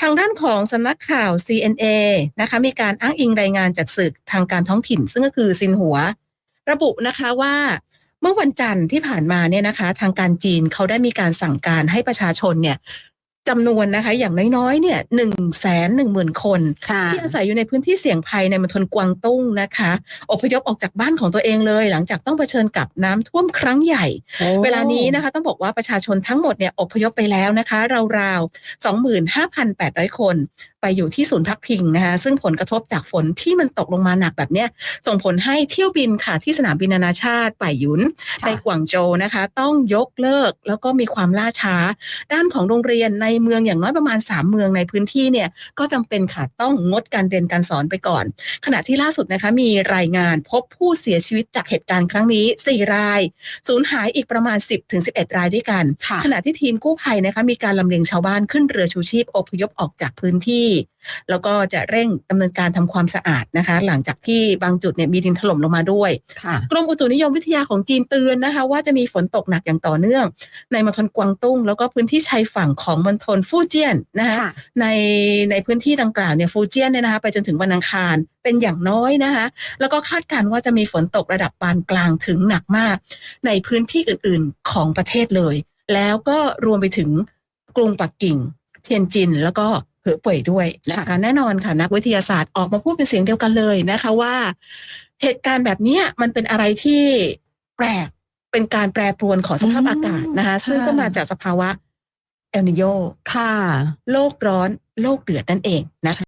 ทางด้านของสำนักข่าว CNA นะคะมีการอ้างอิงรายงานจากสื่อทางการท้องถิ่น ซึ่งก็คือซินหัว ระบุนะคะว่าเมื่อวันจันทร์ที่ผ่านมาเนี่ยนะคะ ทางการจีนเขาได้มีการสั่งการให้ประชาชนเนี่ย จำนวนนะคะ อย่างน้อยๆเนี่ยหนึ่งแสนหนึ่งหมื่นคนค่ะที่อาศัยอยู่ในพื้นที่เสี่ยงภัยในมณฑลกวางตุ้งนะคะ อพยพออกจากบ้านของตัวเองเลย หลังจากต้องเผชิญกับน้ำท่วมครั้งใหญ่โอ้เวลานี้นะคะ ต้องบอกว่าประชาชนทั้งหมดเนี่ยอพยพไปแล้วนะคะ ราวๆ25,800คนไปอยู่ที่ศูนย์พักพิงนะคะซึ่งผลกระทบจากฝนที่มันตกลงมาหนักแบบเนี้ยส่งผลให้เที่ยวบินค่ะที่สนามบินนานาชาติป่ายหยุนในกวางโจวนะคะ ต้องยกเลิกแล้วก็มีความล่าช้า ด้านของโรงเรียนในเมืองอย่างน้อยประมาณ 3 เมืองในพื้นที่เนี่ยก็จำเป็นค่ะต้องงดการเรียนการสอนไปก่อน ขณะที่ล่าสุดนะคะมีรายงานพบผู้เสียชีวิตจากเหตุการณ์ครั้งนี้ 4 รายสูญหายอีกประมาณ 10-11 รายด้วยกันค่ะขณะที่ทีมกู้ภัยนะคะมีการลำเลียงชาวบ้านขึ้นเรือชูชีพอพยพออกจากพื้นที่แล้วก็จะเร่งดำเนินการทำความสะอาดนะคะ หลังจากที่บางจุดเนี่ยมีดินถล่มลงมาด้วยค่ะกรมอุตุนิยมวิทยาของจีนเตือนนะคะ ว่าจะมีฝนตกหนักอย่างต่อเนื่อง ในมณฑลกวางตุ้ง แล้วก็พื้นที่ชายฝั่งของมณฑลฟูเจียนนะคะค่ะในในพื้นที่ดังกล่าวเนี่ยฟูเจียนเนี่ยนะคะไปจนถึงวันอังคารเป็นอย่างน้อยนะคะ แล้วก็คาดการณ์ว่าจะมีฝนตกระดับปานกลางถึงหนักมาก ในพื้นที่อื่น ๆของประเทศเลย แล้วก็รวมไปถึงกรุงปักกิ่ง เทียนจินแล้วก็ เหอป่วยด้วยนะคะค่ะแน่นอนค่ะนักวิทยาศาสตร์ออกมาพูดเป็นเสียงเดียวกันเลยนะคะว่า เหตุการณ์แบบเนี้ยมันเป็นอะไรที่แปลกเป็นการแปรปรวนของสภาพอากาศนะคะซึ่งก็มาจากสภาวะเอลนิโยค่ะ โลกร้อนโลกเดือดนั่นเองนะคะ